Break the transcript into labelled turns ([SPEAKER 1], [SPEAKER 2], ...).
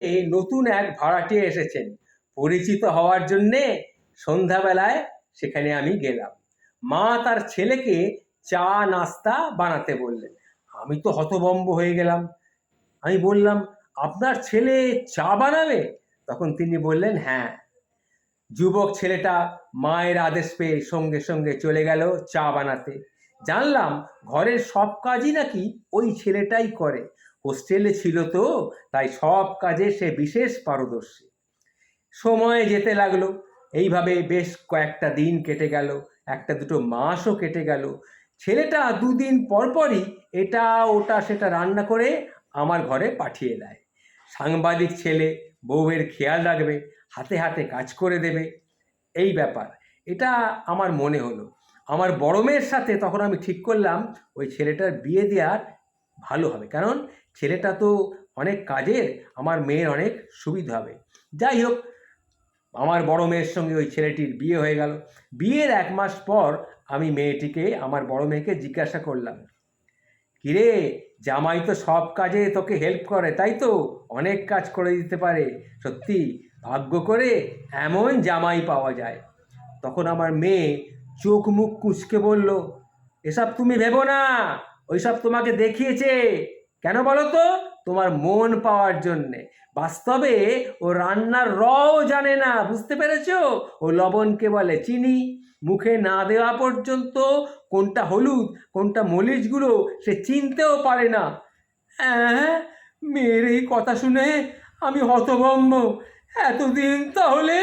[SPEAKER 1] এই নতুন এক ভাড়াটিয়া এসেছেন। পরিচিত হওয়ার জন্যে সন্ধ্যাবেলায় সেখানে আমি গেলাম। মা তার ছেলেকে চা, নাস্তা বানাতে বললেন। আমি তো হতভম্ব হয়ে গেলাম। আমি বললাম, আপনার ছেলে চা বানাবে? তখন তিনি বললেন হ্যাঁ। যুবক ছেলেটা মায়ের আদেশ পেয়ে সঙ্গে সঙ্গে চলে গেল চা বানাতে। জানলাম, ঘরের সব কাজই নাকি ওই ছেলেটাই করে। হোস্টেলে ছিল তো, তাই সব কাজে সে বিশেষ পারদর্শী। সময় যেতে লাগল, এইভাবে বেশ কয়েকটা দিন কেটে গেল, একটা দুটো মাসও কেটে গেল। ছেলেটা দুদিন পরপরই এটা, ওটা, সেটা রান্না করে আমার ঘরে পাঠিয়ে দেয়। সাংবাদিক ছেলে, বউয়ের খেয়াল রাখবে, হাতে হাতে কাজ করে দেবে। এই ব্যাপার, এটা আমার মনে হলো। আমার বড় মেয়ের সাথে তখন আমি ঠিক করলাম, ওই ছেলেটার বিয়ে দেওয়ার ভালো হবে। কারণ ছেলেটা তো অনেক কাজের, আমার মেয়ের অনেক সুবিধা হবে। যাই হোক, আমার বড় মেয়ের সঙ্গে ওই ছেলেটির বিয়ে হয়ে গেল। বিয়ের এক মাস পর আমি মেয়েটিকে, আমার বড় মেয়েকে জিজ্ঞাসা করলাম, কিরে, জামাই তো সব কাজে তোকে হেল্প করে, তাই তো? অনেক কাজ করে দিতে পারে। সত্যি, ভাগ্য করে এমন জামাই পাওয়া যায়। তখন আমার মেয়ে চোখ মুখ কুচকে বলল, এসব তুমি ভেবো না। ওইসব তোমাকে দেখিয়েছে। কেন বলো তো? তোমার মন পাওয়ার জন্যে। বাস্তবে ও রান্নার রও জানে না, বুঝতে পেরেছ? ও লবণকে বলে চিনি। মুখে না দেওয়া পর্যন্ত কোনটা হলুদ, কোনটা মরিচ গুঁড়ো সে চিনতেও পারে না। হ্যাঁ মেয়ের এই কথা শুনে আমি হতভম্ব। এতদিন তাহলে